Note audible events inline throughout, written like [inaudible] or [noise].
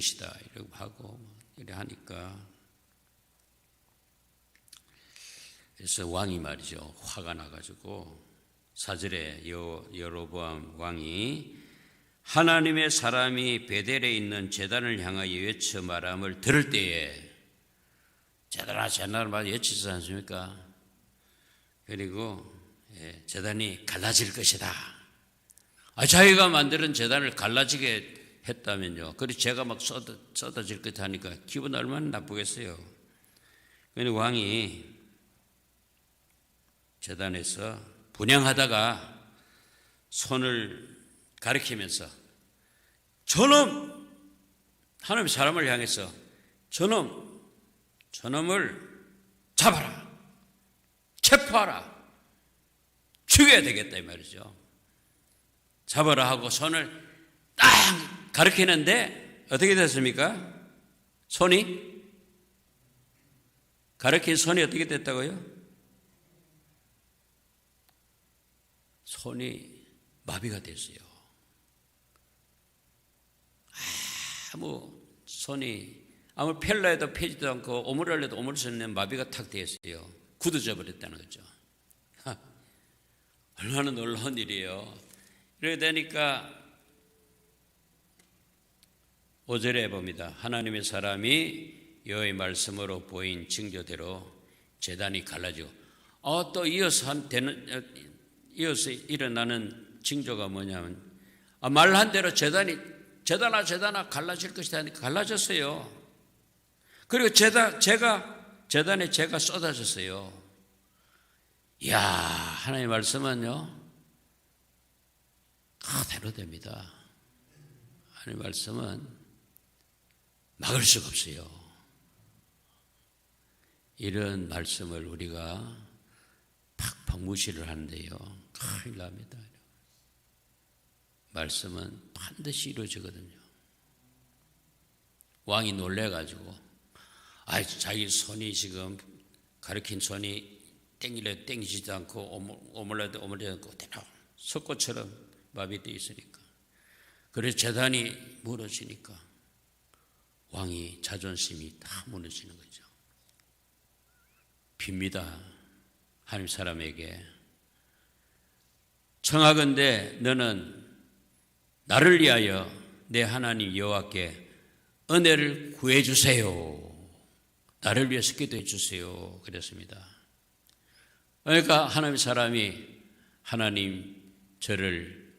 것이다. 이러고 하고 이래 하니까 그래서 왕이 말이죠. 화가 나가지고 사절에 여, 여로보암 왕이 하나님의 사람이 베델에 있는 재단을 향하여 외쳐 말함을 들을 때에 재단아 재단을 말 외치지 않습니까? 그리고 예, 재단이 갈라질 것이다. 아, 자기가 만드는 재단을 갈라지게 했다면요. 그리고 제가 막 쏟아, 쏟아질 것 하니까 기분 얼마나 나쁘겠어요. 그리고 왕이 재단에서 분양하다가 손을 가리키면서 저놈! 하나님 사람을 향해서 저놈! 저놈을 잡아라! 체포하라! 죽여야 되겠다 이 말이죠. 잡아라 하고 손을 딱 가리키는데 어떻게 됐습니까? 손이 가리킨 손이 어떻게 됐다고요? 손이 마비가 됐어요. 아무 손이 아무 펠라에도 펴지도 않고 오므를 해도 오므릴 수 없는 마비가 탁 되었어요. 굳어져 버렸다는 거죠. 얼마나 놀라운 일이에요. 이렇게 되니까 5절에 봅니다. 하나님의 사람이 여호의 말씀으로 보인 징조대로 재단이 갈라지고 어, 또 이어서 한 되는 이어서 일어나는 징조가 뭐냐면 아, 말한 대로 재단이 재단아 재단아 갈라질 것이다 하니까 갈라졌어요. 그리고 재단 제가 재단에 제가 쏟아졌어요. 이야 하나님의 말씀은요 그대로 됩니다. 하나님의 말씀은 막을 수가 없어요. 이런 말씀을 우리가 팍팍 무시를 하는데요. 큰일 납니다. 말씀은 반드시 이루어지거든요. 왕이 놀래가지고, 아, 자기 손이 지금 가르친 손이 땡기려 땡기지도 않고 오물라도 오물리지 않고 대략 석고처럼 마비되어 있으니까. 그래서 재단이 무너지니까 왕이 자존심이 다 무너지는 거죠. 빕니다. 하나님 사람에게 청하건대 너는 나를 위하여 내 하나님 여호와께 은혜를 구해 주세요. 나를 위해서 기도해 주세요. 그랬습니다. 그러니까 하나님 사람이 하나님 저를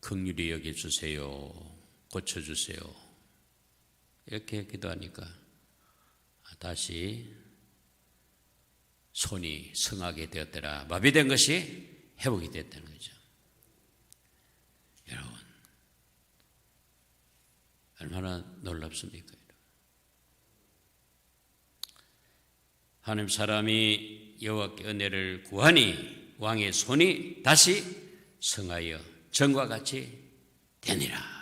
긍휼히 여겨 주세요. 고쳐 주세요. 이렇게 기도하니까 다시 손이 성하게 되었더라. 마비된 것이 회복이 됐다는 거죠. 여러분, 얼마나 놀랍습니까? 하나님 사람이 여호와께 은혜를 구하니 왕의 손이 다시 성하여 전과 같이 되니라.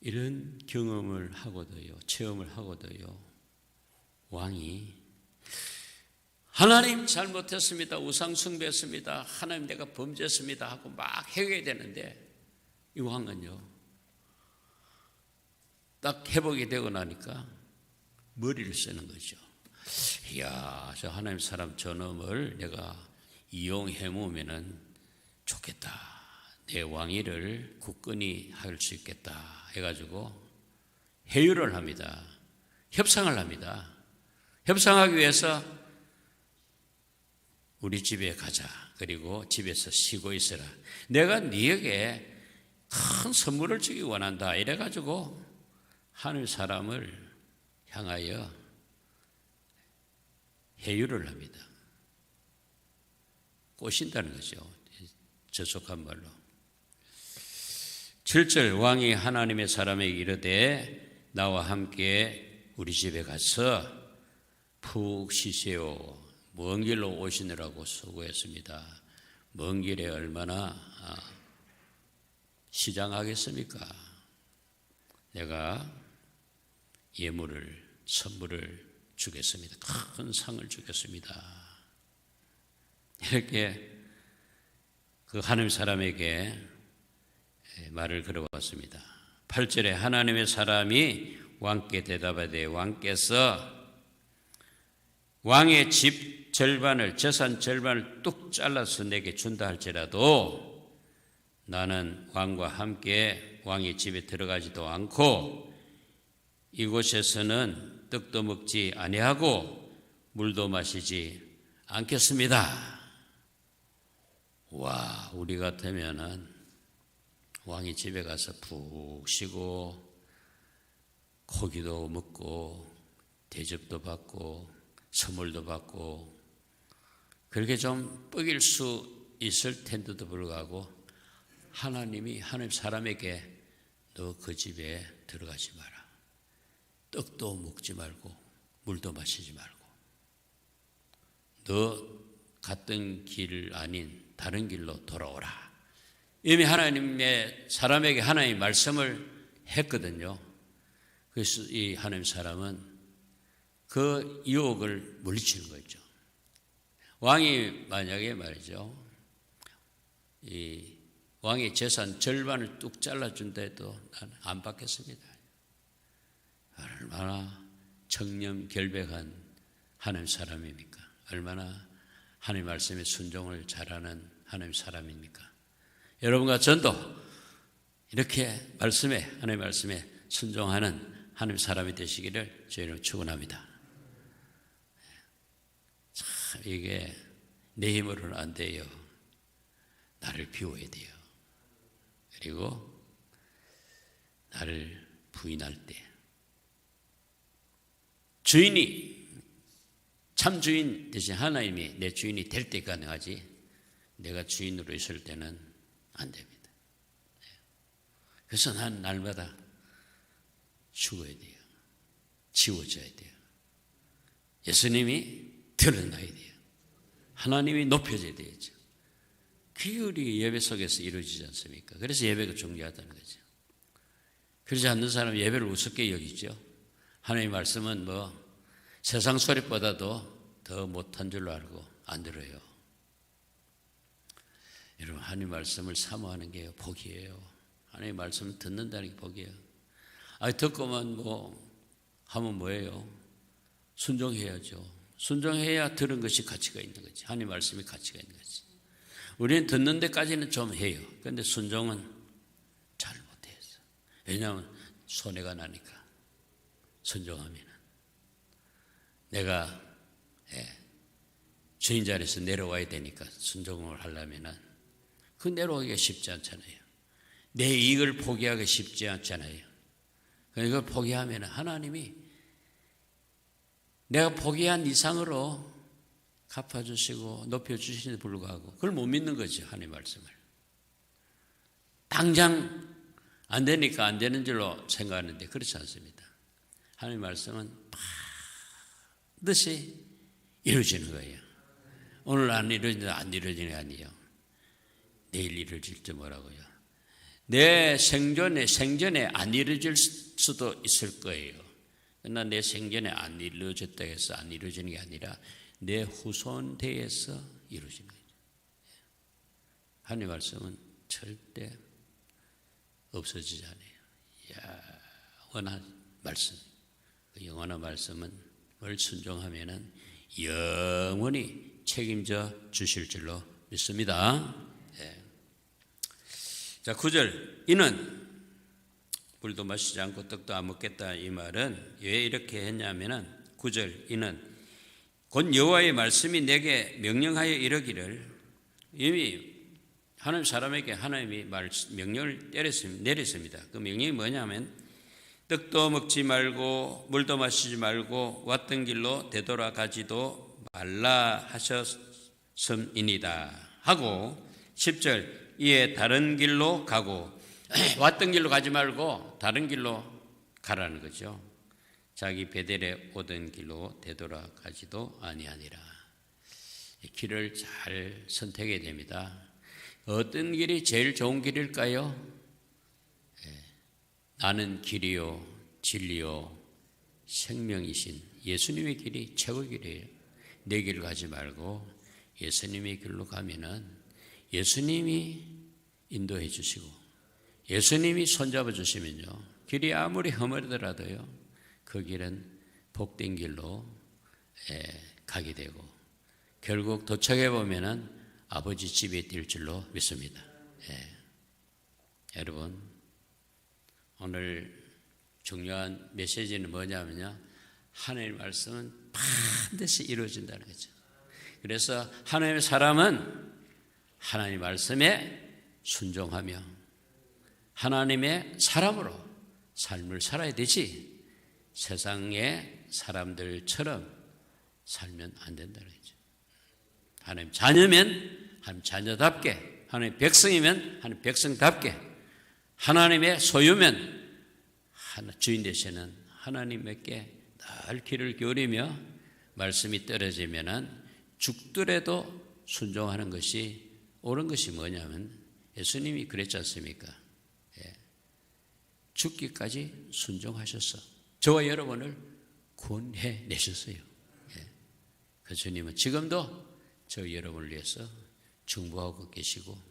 이런 경험을 하고도요, 체험을 하고도요, 왕이 하나님 잘못했습니다. 우상 숭배했습니다. 하나님 내가 범죄했습니다. 하고 막 해결해야 되는데 이 왕은요. 딱 회복이 되고 나니까 머리를 쓰는 거죠. 이야, 저 하나님 사람 저놈을 내가 이용해 모으면은 좋겠다. 내 왕위를 굳건히 할 수 있겠다. 해가지고 회유를 합니다. 협상을 합니다. 협상하기 위해서 우리 집에 가자. 그리고 집에서 쉬고 있어라. 내가 네에게 큰 선물을 주기 원한다. 이래가지고 하늘 사람을 향하여 해유를 합니다. 꼬신다는 거죠. 저속한 말로. 7절 왕이 하나님의 사람에게 이르되 나와 함께 우리 집에 가서 푹 쉬세요. 먼 길로 오시느라고 수고했습니다. 먼 길에 얼마나 아, 시장하겠습니까? 내가 예물을 선물을 주겠습니다. 큰 상을 주겠습니다. 이렇게 그 하나님 사람에게 말을 걸어왔습니다. 8절에 하나님의 사람이 왕께 대답하되 왕께서 왕의 집 절반을 재산 절반을 뚝 잘라서 내게 준다 할지라도 나는 왕과 함께 왕의 집에 들어가지도 않고 이곳에서는 떡도 먹지 아니하고 물도 마시지 않겠습니다. 와, 우리 같으면은 왕의 집에 가서 푹 쉬고 고기도 먹고 대접도 받고 선물도 받고 그렇게 좀 뻐길 수 있을 텐데도 불구하고 하나님이 하나님 사람에게 너 그 집에 들어가지 마라. 떡도 먹지 말고 물도 마시지 말고 너 갔던 길 아닌 다른 길로 돌아오라. 이미 하나님의 사람에게 하나님 말씀을 했거든요. 그래서 이 하나님 사람은 그 유혹을 물리치는 거죠. 왕이 만약에 말이죠. 이 왕의 재산 절반을 뚝 잘라준다 해도 나는 안 받겠습니다. 얼마나 청렴 결백한 하나님 사람입니까? 얼마나 하나님 말씀에 순종을 잘하는 하나님 사람입니까? 여러분과 전도 이렇게 말씀에 하나님 말씀에 순종하는 하나님 사람이 되시기를 저희는 축원합니다. 참 이게 내 힘으로는 안 돼요. 나를 비워야 돼요. 그리고 나를 부인할 때 주인이 참 주인 대신 하나님이 내 주인이 될 때 가능하지 내가 주인으로 있을 때는 안 됩니다. 그래서 난 날마다 죽어야 돼요. 지워져야 돼요. 예수님이 드러나야 돼요. 하나님이 높여져야 되죠. 그게 우리 예배 속에서 이루어지지 않습니까? 그래서 예배가 중요하다는 거죠. 그러지 않는 사람은 예배를 우습게 여기죠. 하나님의 말씀은 뭐 세상 소리보다도 더 못한 줄로 알고 안 들어요. 여러분 하나님 말씀을 사모하는 게 복이에요. 하나님 말씀을 듣는다는 게 복이에요. 아 듣고만 뭐 하면 뭐예요? 순종해야죠. 순종해야 들은 것이 가치가 있는 거지. 하나님 말씀이 가치가 있는 거지. 우리는 듣는 데까지는 좀 해요. 그런데 순종은 잘 못해서. 왜냐하면 손해가 나니까. 순종하면 내가 예, 주인 자리에서 내려와야 되니까 순종을 하려면은 그 내려오기가 쉽지 않잖아요. 내 이익을 포기하기 쉽지 않잖아요. 그러니까 포기하면 하나님이 내가 포기한 이상으로 갚아주시고 높여주시는데 불구하고 그걸 못 믿는 거죠. 하나님 말씀을. 당장 안 되니까 안 되는 줄로 생각하는데 그렇지 않습니다. 하나님 말씀은 반드시 이루어지는 거예요. 오늘 안 이루어지는 안 이루어지는 게 아니에요. 내일 이루어질지 뭐라고요. 내 생전에 생전에 안 이루어질 수도 있을 거예요. 그러나 내 생전에 안 이루어졌다 해서 안 이루어지는 게 아니라 내 후손 대에서 이루어진 거죠. 하나님 말씀은 절대 없어지지 않아요. 영원한 말씀. 그 영원한 말씀은 을 순종하면은 영원히 책임져 주실 줄로 믿습니다. 예. 자, 9절. 이는 물도 마시지 않고 떡도 안 먹겠다 이 말은 왜 이렇게 했냐면은 9절. 이는 곧 여호와의 말씀이 내게 명령하여 이르기를 이미 하나님 사람에게 하나님이 말 명령을 내렸습니다. 그 명령이 뭐냐면 떡도 먹지 말고 물도 마시지 말고 왔던 길로 되돌아가지도 말라 하셨음이니다 하고 10절 이에 다른 길로 가고 [clears throat] 왔던 길로 가지 말고 다른 길로 가라는 거죠. 자기 베델에 오던 길로 되돌아가지도 아니하니라. 길을 잘 선택해야 됩니다. 어떤 길이 제일 좋은 길일까요? 나는 길이요, 진리요, 생명이신 예수님의 길이 최고 길이에요. 내 길을 가지 말고 예수님의 길로 가면은 예수님이 인도해 주시고 예수님이 손잡아 주시면요. 길이 아무리 험하더라도요. 그 길은 복된 길로 예, 가게 되고 결국 도착해 보면은 아버지 집에 뛸 줄로 믿습니다. 예. 여러분 오늘 중요한 메시지는 뭐냐면요. 하나님의 말씀은 반드시 이루어진다는 거죠. 그래서 하나님의 사람은 하나님의 말씀에 순종하며 하나님의 사람으로 삶을 살아야 되지 세상의 사람들처럼 살면 안 된다는 거죠. 하나님 자녀면 하나님 자녀답게 하나님 백성이면 하나님 백성답게 하나님의 소유면 주인 되시는 하나님께 늘 길을 기울이며 말씀이 떨어지면은 죽더라도 순종하는 것이 옳은 것이 뭐냐면 예수님이 그랬지 않습니까? 예. 죽기까지 순종하셔서 저와 여러분을 구원해 내셨어요. 예. 그 주님은 지금도 저 여러분을 위해서 중보하고 계시고